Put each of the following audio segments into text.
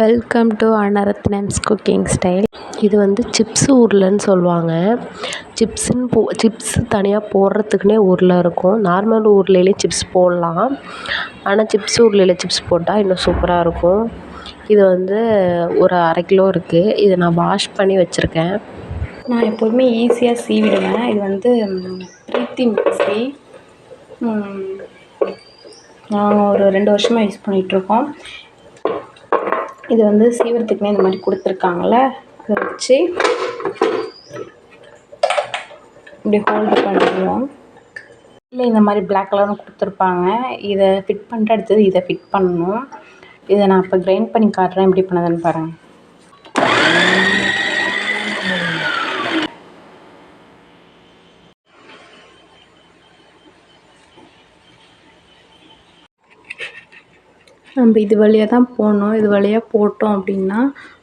Welcome to அனரத்னம்ஸ் cooking style இது வந்து சிப்ஸு உருளைன்னு சொல்லுவாங்க. சிப்ஸுன்னு போ சிப்ஸ் தனியாக போடுறதுக்குனே உருளை இருக்கும். நார்மல் உருளையிலே சிப்ஸ் போடலாம். ஆனால் சிப்ஸ் உருளையில் சிப்ஸ் போட்டால் இன்னும் சூப்பராக இருக்கும். இது வந்து ஒரு அரை கிலோ இருக்குது இதை நான் வாஷ் பண்ணி வச்சுருக்கேன். நான் எப்போதுமே ஈஸியாக சீவிடுவேன். இது வந்து ப்ரீத்தி மிக்ஸி நாங்கள் ஒரு ரெண்டு வருஷமாக யூஸ் பண்ணிகிட்ருக்கோம் இது வந்து சீவுறதுக்குனே இந்த மாதிரி கொடுத்துருக்காங்கள அதை வச்சு இப்படி ஹோல்டு பண்ணிடுவோம். இல்லை இந்த மாதிரி பிளாக் கலர்னு கொடுத்துருப்பாங்க. இதை ஃபிட் பண்ணிட்டு அடுத்தது இதை ஃபிட் பண்ணணும். இதை நான் இப்போ கிரைண்ட் பண்ணி காட்டுறேன். எப்படி பண்ணுதுன்னு பாருங்கள் நம்ம இது வழியாக தான் போடணும் இது வழியாக போட்டோம் அப்படின்னா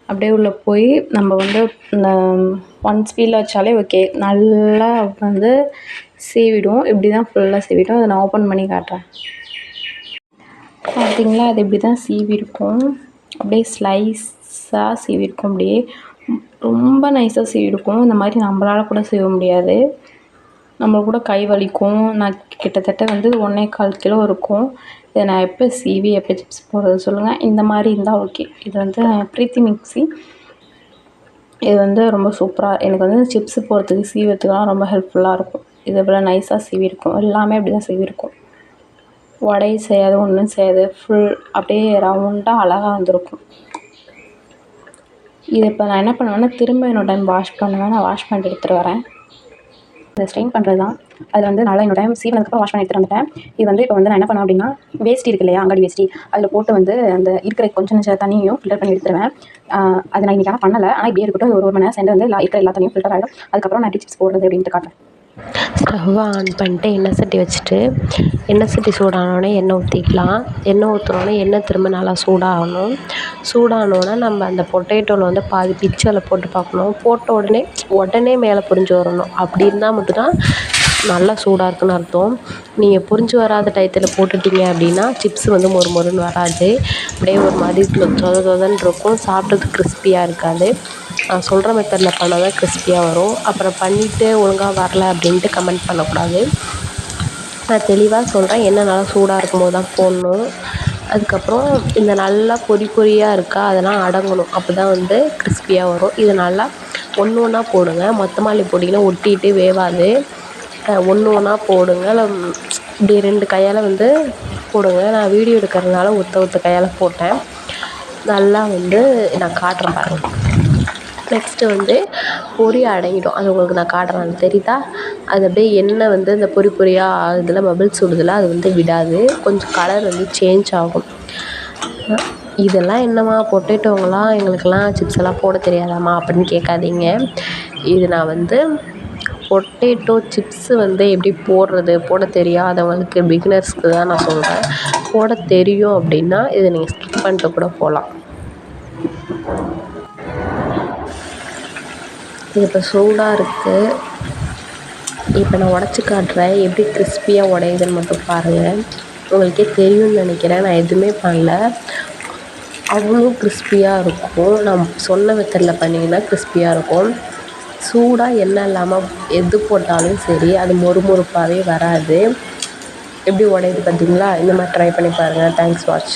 அப்படியே உள்ளே போய் நம்ம வந்து ஒன் ஸ்பீடில் வச்சாலே ஓகே நல்லா வந்து சீவிடும். இப்படி தான் ஃபுல்லாக சீவிடும். அதை நான் ஓப்பன் பண்ணி காட்டுறேன். பார்த்தீங்களா அது இப்படி தான் சீவிருக்கும். அப்படியே ஸ்லைஸாக சீவிருக்கும். அப்படியே ரொம்ப நைஸாக சீவிருக்கும். இந்த மாதிரி நம்மளால கூட சீவ முடியாது. நம்மளுக்கு கூட கை வலிக்கும். நான் கிட்டத்தட்ட வந்து ஒன்றே கால் கிலோ இருக்கும். இதை நான் எப்போ சீவி எப்போ சிப்ஸ் போடுறது சொல்லுங்கள் இந்த மாதிரி இருந்தால் ஓகே இது வந்து ப்ரீத்தி மிக்ஸி. இது வந்து ரொம்ப சூப்பராக எனக்கு வந்து சிப்ஸ் போடுறதுக்கு சீவத்துக்குலாம் ரொம்ப ஹெல்ப்ஃபுல்லாக இருக்கும். இதை போல் நைஸாக சீவிருக்கும் எல்லாமே அப்படி தான் சீவிருக்கும் உடையும் செய்யாது ஒன்றும் செய்யாது. ஃபுல் அப்படியே ரவுண்டாக அழகாக வந்திருக்கும். இதை இப்போ நான் என்ன பண்ணுவேன்னா திரும்ப இன்னொரு டைம் வாஷ் பண்ணுவேன். நான் வாஷ் பண்ணிட்டு எடுத்துகிட்டு வரேன். இதை ஸ்ட்ரெயின் பண்ணுறது தான் அதில் வந்து நல்லா என்னோட சீனதுக்கப்புறம் வாஷ் பண்ணி எடுத்துகிட்டு வந்துட்டேன். இது வந்து இப்போ வந்து நான் என்ன பண்ணேன் அப்படின்னா வேஸ்ட் இருக்கு இல்லையா அங்காடி வேஸ்ட்டி அதில் போட்டு வந்து அந்த இருக்கிற கொஞ்சம் கொஞ்சம் தண்ணியும் ஃபில்டர் பண்ணி எடுத்துருவேன். அது நான் இன்றைக்கி ஆனால் பண்ணலை. ஆனால் இப்படியே இருக்கட்டும் ஒரு ஒரு மணி நேரம் சேர்ந்து வந்து இருக்கிற எல்லா தண்ணியும் ஃபில்டர் ஆகிடும் அதுக்கப்புறம் நான் எப்படி போடுறது அப்படின்ட்டு காட்டுறேன். ஸ்டவ்வை ஆன் பண்ணிட்டு எண்ணெய் சட்டி வச்சுட்டு எண்ணெய் சட்டி சூடானோடனே எண்ணெய் ஊற்றிக்கலாம் எண்ணெய் ஊற்றினோடனே எண்ணெய் திரும்ப நல்லா சூடாகணும் சூடானோடனே நம்ம அந்த பொட்டேட்டோவில் வந்து பாதி பிச்சு அதில் போட்டு பார்க்கணும் போட்ட உடனே உடனே மேலே பொரிஞ்சு வரணும் அப்படி இருந்தால் மட்டும்தான் நல்லா சூடாக இருக்குன்னு அர்த்தம் நீங்கள் பொரிஞ்சு வராத டயத்தில் போட்டுட்டீங்க அப்படின்னா சிப்ஸ் வந்து மொறு மொறுன்னு வராது அப்படியே ஒரு மாதிரி தொத தொதன்னு இருக்கும் சாப்பிட்றதுக்கு கிறிஸ்பியாக இருக்காது நான் சொல்கிற மெத்தடில் பண்ணால் தான் கிறிஸ்பியாக வரும். அப்புறம் பண்ணிவிட்டு ஒழுங்காக வரல அப்படின்ட்டு கமெண்ட் பண்ணக்கூடாது. நான் தெளிவாக சொல்கிறேன் எண்ணெய் நல்லா சூடாக இருக்கும்போது தான் போடணும். அதுக்கப்புறம் இந்த நல்லா பொறி பொறியாக இருக்கா அதெல்லாம் அடங்கணும். அப்போ தான் வந்து கிறிஸ்பியாக வரும். இது நல்லா ஒன்று ஒன்றா போடுங்க. மொத்தமாக அள்ளி போட்டிங்கன்னா ஒட்டிட்டு வேவாது. ஒன்று ஒன்றா போடுங்க. இப்படி ரெண்டு கையால் வந்து போடுங்க. நான் வீடியோ எடுக்கிறதுனால ஒத்த ஒத்த கையால் போட்டேன். நல்லா வந்து நான் காட்டுறேன் பாருங்கள் நெக்ஸ்ட்டு வந்து பொரி அடங்கிடும். அது உங்களுக்கு நான் காட்டுறேன். தெரியுதா? அது அப்படியே எண்ணெய் வந்து இந்த பொரி பொரியாக ஆகுதுல பபிள்ஸ் விடுதுல அது வந்து விடாது. கொஞ்சம் கலர் வந்து சேஞ்ச் ஆகும். இதெல்லாம் என்னம்மா பொட்டேட்டோங்களா எங்களுக்கெல்லாம் சிப்ஸ் எல்லாம் போட தெரியாதாம்மா அப்படின்னு கேட்காதீங்க. இது நான் வந்து பொட்டேட்டோ சிப்ஸு வந்து எப்படி போடுறது போட தெரியாதவங்களுக்கு பிகினர்ஸ்க்கு தான் நான் சொல்கிறேன் போட தெரியும் அப்படின்னா இதை நீங்கள் ஸ்கிப் பண்ணிட்டு கூட போகலாம். இது இப்போ சூடாக இருக்குது இப்போ நான் உடச்சி காட்டுறேன். எப்படி கிறிஸ்பியாக உடையுதுன்னு மட்டும் பாருங்கள் உங்களுக்கே தெரியும்னு நினைக்கிறேன். நான் எதுவுமே பண்ணல. அவ்வளோ கிறிஸ்பியாக இருக்கும். நான் சொன்ன மெத்தடில் பண்ணிங்கன்னா கிறிஸ்பியாக இருக்கும். சூடாக எண்ணெய் இல்லாமல் எது போட்டாலும் சரி அது மொறுமொறுப்பாகவே வராது. எப்படி உடையுது பார்த்தீங்களா? இந்த மாதிரி ட்ரை பண்ணி பாருங்கள் தேங்க்ஸ் வாட்ச்